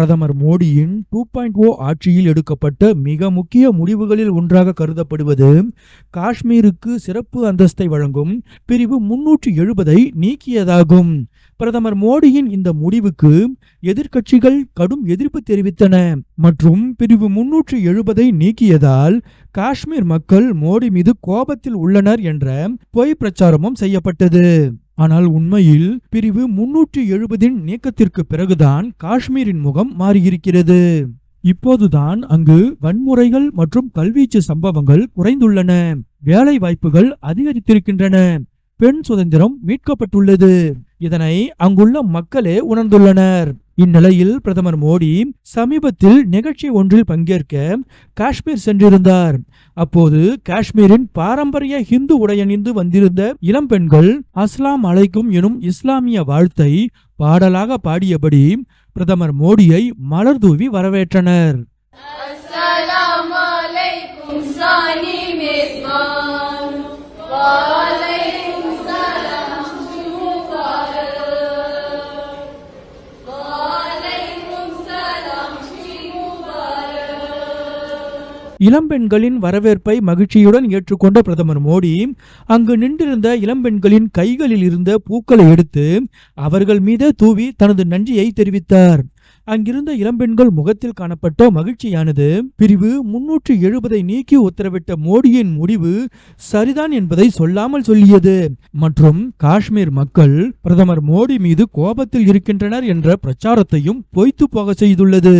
பிரதமர் மோடியின் two point ஓ ஆட்சியில் எடுக்கப்பட்ட மிக முக்கிய முடிவுகளில் ஒன்றாக கருதப்படுவது காஷ்மீருக்கு சிறப்பு அந்தஸ்தை வழங்கும் பிரிவு முன்னூற்றி எழுபதை நீக்கியதாகும். பிரதமர் மோடியின் இந்த முடிவுக்கு எதிர்க்கட்சிகள் கடும் எதிர்ப்பு தெரிவித்தன மற்றும் பிரிவு முன்னூற்றி எழுபதை நீக்கியதால் காஷ்மீர் மக்கள் மோடி மீது கோபத்தில் உள்ளனர் என்ற பொய் பிரச்சாரமும் செய்யப்பட்டது. ஆனால் உண்மையில் பிரிவு முன்னூற்றி எழுபதின் நீக்கத்திற்கு பிறகுதான் காஷ்மீரின் முகம் மாறியிருக்கிறது. இப்போதுதான் அங்கு வன்முறைகள் மற்றும் கல்வீச்சு சம்பவங்கள் குறைந்துள்ளன. வேலை வாய்ப்புகள் அதிகரித்திருக்கின்றன. பெண் சுதந்திரம் மீட்கப்பட்டுள்ளது. இதனை அங்குள்ள மக்களே உணர்ந்துள்ளனர். இந்நிலையில் பிரதமர் மோடி சமீபத்தில் நிகழ்ச்சி ஒன்றில் பங்கேற்க காஷ்மீர் சென்றிருந்தார். அப்போது காஷ்மீரின் பாரம்பரிய ஹிந்து உடையணிந்து வந்திருந்த இளம் பெண்கள் அஸ்லாம் அலைக்கும் எனும் இஸ்லாமிய வாழ்த்தை பாடலாக பாடியபடி பிரதமர் மோடியை மலர் தூவி வரவேற்றனர். அஸ்ஸலாமு அலைக்கும் சானி மேஸ்பான் இளம்பெண்களின் வரவேற்பை மகிழ்ச்சியுடன் ஏற்றுக்கொண்ட பிரதமர் மோடி அங்கு நின்றிருந்த இளம்பெண்களின் கைகளில் இருந்த பூக்களை எடுத்து அவர்கள் மீது தூவி தனது நன்றியை தெரிவித்தார். அங்கிருந்த இளம்பெண்கள் முகத்தில் காணப்பட்ட மகிழ்ச்சியானது பிரிவு முன்னூற்றி எழுபதை நீக்கி உத்தரவிட்ட மோடியின் முடிவு சரிதான் என்பதை சொல்லாமல் சொல்லியது. மற்றும் காஷ்மீர் மக்கள் பிரதமர் மோடி மீது கோபத்தில் இருக்கின்றனர் என்ற பிரச்சாரத்தையும் பொய்த்து போக செய்துள்ளது.